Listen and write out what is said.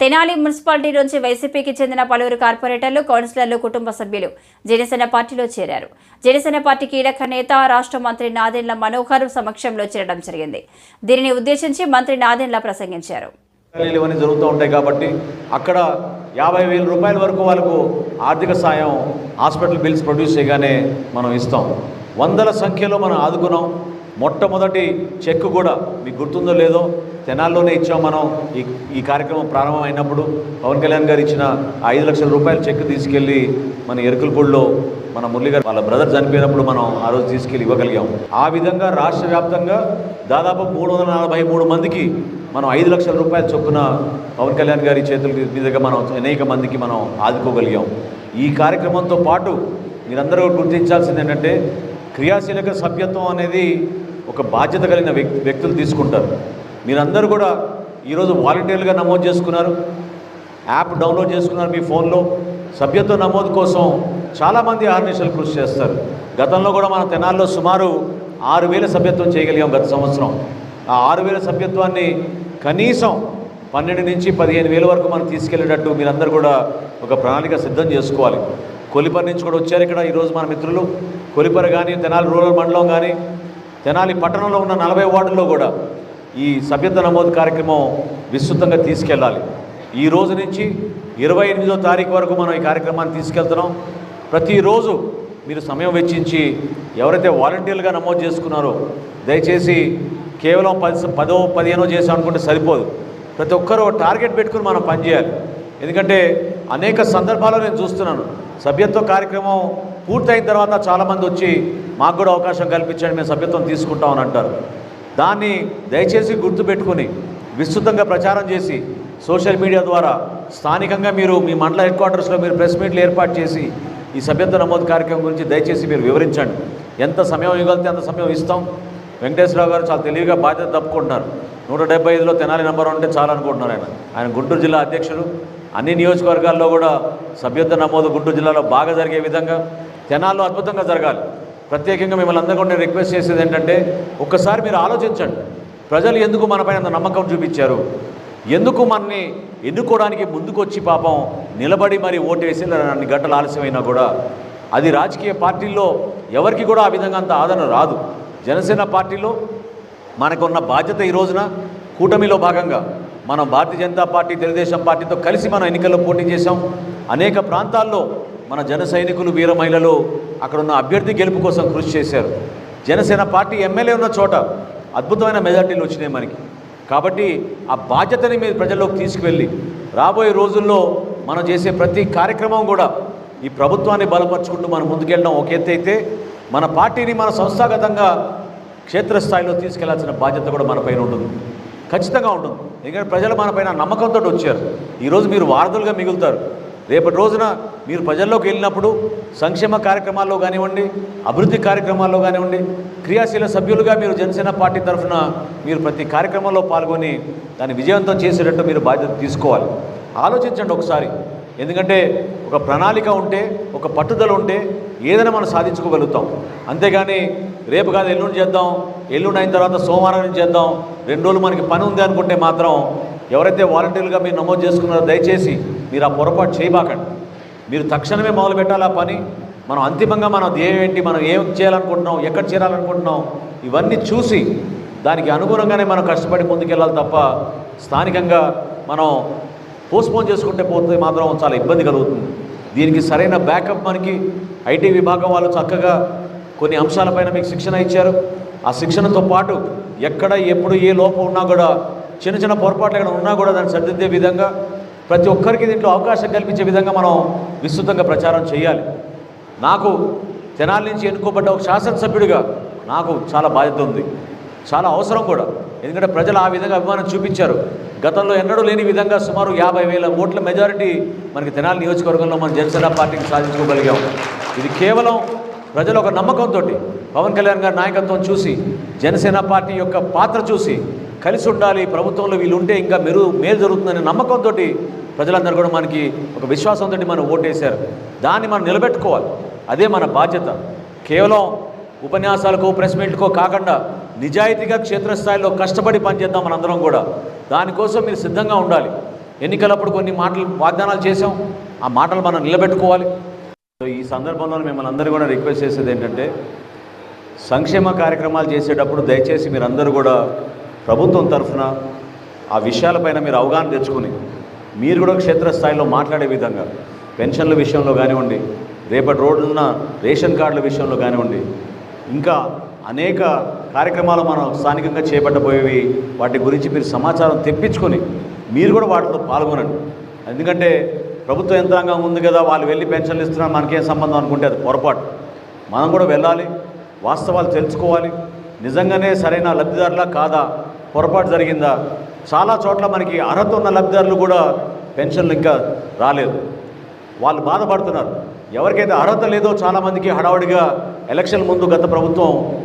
Tenali municipality నుంచి వైసీపీకి చెందిన పలువురు కార్పొరేటర్లు కౌన్సిలర్లు కుటుంబ సభ్యులు జనసేన పార్టీలో చేరారు. జనసేన పార్టీ కీలక నేత రాష్ట్ర మంత్రి నాదెండ్ల మనోహర్ సమక్షంలో చేరడం జరిగింది. దీనిని ఉద్దేశించి మంత్రి నాదెండ్ల ప్రసంగించారు. ఇవన్నీ జరుగుతూ ఉంటాయి కాబట్టి అక్కడ యాభై వేల రూపాయల వరకు వాళ్ళకు ఆర్థిక సాయం హాస్పిటల్ బిల్స్ ప్రొడ్యూస్ చేయగానే మనం ఇస్తాం. వందల సంఖ్యలో మనం ఆదుకున్నాం. మొట్టమొదటి చెక్ కూడా మీకు గుర్తుందో లేదో తెనాల్లోనే ఇచ్చాం మనం ఈ ఈ కార్యక్రమం ప్రారంభం అయినప్పుడు పవన్ కళ్యాణ్ గారు ఇచ్చిన ఐదు లక్షల రూపాయల చెక్ తీసుకెళ్ళి మన ఎరుకలపూడిలో మన మురళి గారు వాళ్ళ బ్రదర్ చనిపోయినప్పుడు మనం ఆ రోజు తీసుకెళ్ళి ఇవ్వగలిగాం ఆ విధంగా రాష్ట్ర వ్యాప్తంగా దాదాపు మూడు వందల నలభై మూడు మందికి మనం ఐదు లక్షల రూపాయల చొప్పున పవన్ కళ్యాణ్ గారి చేతుల మీదుగా మనం అనేక మందికి మనం ఆదుకోగలిగాం ఈ కార్యక్రమంతో పాటు మీరందరూ గుర్తించాల్సింది ఏంటంటే క్రియాశీలక సభ్యత్వం అనేది ఒక బాధ్యత కలిగిన వ్యక్తి వ్యక్తులు తీసుకుంటారు. మీరందరూ కూడా ఈరోజు వాలంటీర్లుగా నమోదు చేసుకున్నారు. యాప్ డౌన్లోడ్ చేసుకున్నారు మీ ఫోన్లో. సభ్యత్వ నమోదు కోసం చాలామంది ఆర్నిషలు కృషి చేస్తారు. గతంలో కూడా మన తెనాల్లో సుమారు ఆరు వేల సభ్యత్వం చేయగలిగాం గత సంవత్సరం. ఆ ఆరు వేల సభ్యత్వాన్ని కనీసం పన్నెండు నుంచి పదిహేను వేల వరకు మనం తీసుకెళ్ళేటట్టు మీరందరూ కూడా ఒక ప్రణాళిక సిద్ధం చేసుకోవాలి. కొలిపర్ నుంచి కూడా వచ్చారు ఇక్కడ ఈరోజు మన మిత్రులు. కొలిపర్ కానీ తెనాలి రూరల్ మండలం కానీ తెనాలి పట్టణంలో ఉన్న నలభై వార్డుల్లో కూడా ఈ సభ్యత్వ నమోదు కార్యక్రమం విస్తృతంగా తీసుకెళ్ళాలి. ఈ రోజు నుంచి ఇరవై ఎనిమిదో తారీఖు వరకు మనం ఈ కార్యక్రమాన్ని తీసుకెళ్తున్నాం. ప్రతిరోజు మీరు సమయం వెచ్చించి ఎవరైతే వాలంటీర్లుగా నమోదు చేసుకున్నారో దయచేసి కేవలం పది పదో పదిహేనో చేసాం అనుకుంటే సరిపోదు. ప్రతి ఒక్కరూ టార్గెట్ పెట్టుకుని మనం పనిచేయాలి. ఎందుకంటే అనేక సందర్భాల్లో నేను చూస్తున్నాను సభ్యత్వ కార్యక్రమం పూర్తయిన తర్వాత చాలామంది వచ్చి మాకు కూడా అవకాశం కల్పించండి మేము సభ్యత్వం తీసుకుంటామని అంటారు. దాన్ని దయచేసి గుర్తుపెట్టుకుని విస్తృతంగా ప్రచారం చేసి సోషల్ మీడియా ద్వారా స్థానికంగా మీరు మీ మండల హెడ్ క్వార్టర్స్లో మీరు ప్రెస్ మీట్లు ఏర్పాటు చేసి ఈ సభ్యత్వ నమోదు కార్యక్రమం గురించి దయచేసి మీరు వివరించండి. ఎంత సమయం ఇవ్వగలిగితే అంత సమయం ఇస్తాం. వెంకటేశ్వరరావు గారు చాలా తెలివిగా బాధ్యత తప్పుకుంటున్నారు. నూట డెబ్బై ఐదులో తెనాలి నెంబర్ ఉంటే చాలా అనుకుంటున్నారు ఆయన. ఆయన గుంటూరు జిల్లా అధ్యక్షుడు. అన్ని నియోజకవర్గాల్లో కూడా సభ్యత్వ నమోదు గుంటూరు జిల్లాలో బాగా జరిగే విధంగా జనాలు అద్భుతంగా జరగాలి. ప్రత్యేకంగా మిమ్మల్ని అందరూ నేను రిక్వెస్ట్ చేసేది ఏంటంటే ఒక్కసారి మీరు ఆలోచించండి. ప్రజలు ఎందుకు మనపైన అంత నమ్మకం చూపించారు? ఎందుకు మనని ఎన్నుకోవడానికి ముందుకొచ్చి పాపం నిలబడి మరి ఓటేసి అన్ని గంటలు ఆలస్యమైనా కూడా? అది రాజకీయ పార్టీల్లో ఎవరికి కూడా ఆ విధంగా అంత ఆదరణ రాదు. జనసేన పార్టీలో మనకున్న బాధ్యత ఈ రోజున కూటమిలో భాగంగా మనం భారతీయ జనతా పార్టీ తెలుగుదేశం పార్టీతో కలిసి మనం ఎన్నికల్లో పోటీ చేశాం. అనేక ప్రాంతాల్లో మన జన సైనికులు వీర మహిళలు అక్కడ ఉన్న అభ్యర్థి గెలుపు కోసం కృషి చేశారు. జనసేన పార్టీ ఎమ్మెల్యే ఉన్న చోట అద్భుతమైన మెజార్టీలు వచ్చినాయి మనకి. కాబట్టి ఆ బాధ్యతని మీరు ప్రజల్లోకి తీసుకువెళ్ళి రాబోయే రోజుల్లో మనం చేసే ప్రతి కార్యక్రమం కూడా ఈ ప్రభుత్వాన్ని బలపరుచుకుంటూ మనం ముందుకెళ్ళడం ఒక ఎత్తు అయితే మన పార్టీని మన సంస్థాగతంగా క్షేత్రస్థాయిలో తీసుకెళ్ళాల్సిన బాధ్యత కూడా మన పైన ఉంటుంది. ఖచ్చితంగా ఉంటుంది. ఎందుకంటే ప్రజలు మన పైన నమ్మకంతో వచ్చారు. ఈరోజు మీరు వారధులుగా మిగులుతారు. రేపటి రోజున మీరు ప్రజల్లోకి వెళ్ళినప్పుడు సంక్షేమ కార్యక్రమాల్లో కానివ్వండి అభివృద్ధి కార్యక్రమాల్లో కానివ్వండి క్రియాశీల సభ్యులుగా మీరు జనసేన పార్టీ తరఫున మీరు ప్రతి కార్యక్రమంలో పాల్గొని దాన్ని విజయవంతం చేసేటట్టు మీరు బాధ్యత తీసుకోవాలి. ఆలోచించండి ఒకసారి. ఎందుకంటే ఒక ప్రణాళిక ఉంటే ఒక పట్టుదల ఉంటే ఏదైనా మనం సాధించుకోగలుగుతాం. అంతేగాని రేపు కాదు ఎల్లుండి చేద్దాం ఎల్లుండి అయిన తర్వాత సోమవారం నుంచి చేద్దాం రెండు రోజులు మనకి పని ఉంది అనుకుంటే మాత్రం ఎవరైతే వాలంటీర్లుగా మీరు నమోదు చేసుకున్నారో దయచేసి మీరు ఆ పొరపాటు చేయబాకండి. మీరు తక్షణమే మొదలు పెట్టాలి ఆ పని. మనం అంతిమంగా మనం ధ్యేయం ఏంటి? మనం ఏం చేయాలనుకుంటున్నాం? ఎక్కడ చేరాలనుకుంటున్నాం? ఇవన్నీ చూసి దానికి అనుగుణంగానే మనం కష్టపడి ముందుకెళ్ళాలి తప్ప స్థానికంగా మనం పోస్ట్పోన్ చేసుకుంటే పోతే మాత్రం చాలా ఇబ్బంది కలుగుతుంది. దీనికి సరైన బ్యాకప్ మనకి ఐటీ విభాగం వాళ్ళు చక్కగా కొన్ని అంశాలపైన మీకు శిక్షణ ఇచ్చారు. ఆ శిక్షణతో పాటు ఎక్కడ ఎప్పుడు ఏ లోపం ఉన్నా కూడా చిన్న చిన్న పొరపాట్లు ఎక్కడ ఉన్నా కూడా దాన్ని సరిదిద్దే విధంగా ప్రతి ఒక్కరికి దీంట్లో అవకాశం కల్పించే విధంగా మనం విస్తృతంగా ప్రచారం చేయాలి. నాకు తెనాలి నుంచి ఎన్నుకోబడ్డ ఒక శాసనసభ్యుడిగా నాకు చాలా బాధ్యత ఉంది. చాలా అవసరం కూడా. ఎందుకంటే ప్రజలు ఆ విధంగా అభిమానం చూపించారు. గతంలో ఎన్నడూ లేని విధంగా సుమారు యాభై వేల ఓట్ల మెజారిటీ మనకి తెనాలి నియోజకవర్గంలో మన జనసేన పార్టీకి సాధించుకోగలిగాం. ఇది కేవలం ప్రజల ఒక నమ్మకంతో పవన్ కళ్యాణ్ గారి నాయకత్వం చూసి జనసేన పార్టీ యొక్క పాత్ర చూసి కలిసి ఉండాలి ప్రభుత్వంలో వీళ్ళు ఉంటే ఇంకా మెరు మేలు జరుగుతుందనే నమ్మకంతో ప్రజలందరూ కూడా మనకి ఒక విశ్వాసంతో మనం ఓటేశారు. దాన్ని మనం నిలబెట్టుకోవాలి. అదే మన బాధ్యత. కేవలం ఉపన్యాసాలకో ప్రెస్ మీట్కో కాకుండా నిజాయితీగా క్షేత్రస్థాయిలో కష్టపడి పనిచేద్దాం మనందరం కూడా. దానికోసం మీరు సిద్ధంగా ఉండాలి. ఎన్నికలప్పుడు కొన్ని మాటలు వాగ్దానాలు చేసాం ఆ మాటలు మనం నిలబెట్టుకోవాలి. సో ఈ సందర్భంలో మిమ్మల్ని అందరూ కూడా రిక్వెస్ట్ చేసేది ఏంటంటే సంక్షేమ కార్యక్రమాలు చేసేటప్పుడు దయచేసి మీరందరూ కూడా ప్రభుత్వం తరఫున ఆ విషయాలపైన మీరు అవగాహన తెచ్చుకుని మీరు కూడా క్షేత్రస్థాయిలో మాట్లాడే విధంగా పెన్షన్ల విషయంలో కానివ్వండి రేపటి రోడ్డున్న రేషన్ కార్డుల విషయంలో కానివ్వండి ఇంకా అనేక కార్యక్రమాలు మనం స్థానికంగా చేపట్టబోయేవి వాటి గురించి మీరు సమాచారం తెప్పించుకొని మీరు కూడా వాటిలో పాల్గొనండి. ఎందుకంటే ప్రభుత్వ యంత్రాంగం ఉంది కదా వాళ్ళు వెళ్ళి పెన్షన్లు ఇస్తున్నారు మనకేం సంబంధం అనుకుంటే అది పొరపాటు. మనం కూడా వెళ్ళాలి వాస్తవాలు తెలుసుకోవాలి. నిజంగానే సరైన లబ్ధిదారులా కాదా పొరపాటు జరిగిందా? చాలా చోట్ల మనకి అర్హత ఉన్న లబ్ధిదారులు కూడా పెన్షన్లు ఇంకా రాలేదు. వాళ్ళు బాధపడుతున్నారు. ఎవరికైతే అర్హత లేదో చాలామందికి హడావుడిగా ఎలక్షన్ ముందు గత ప్రభుత్వం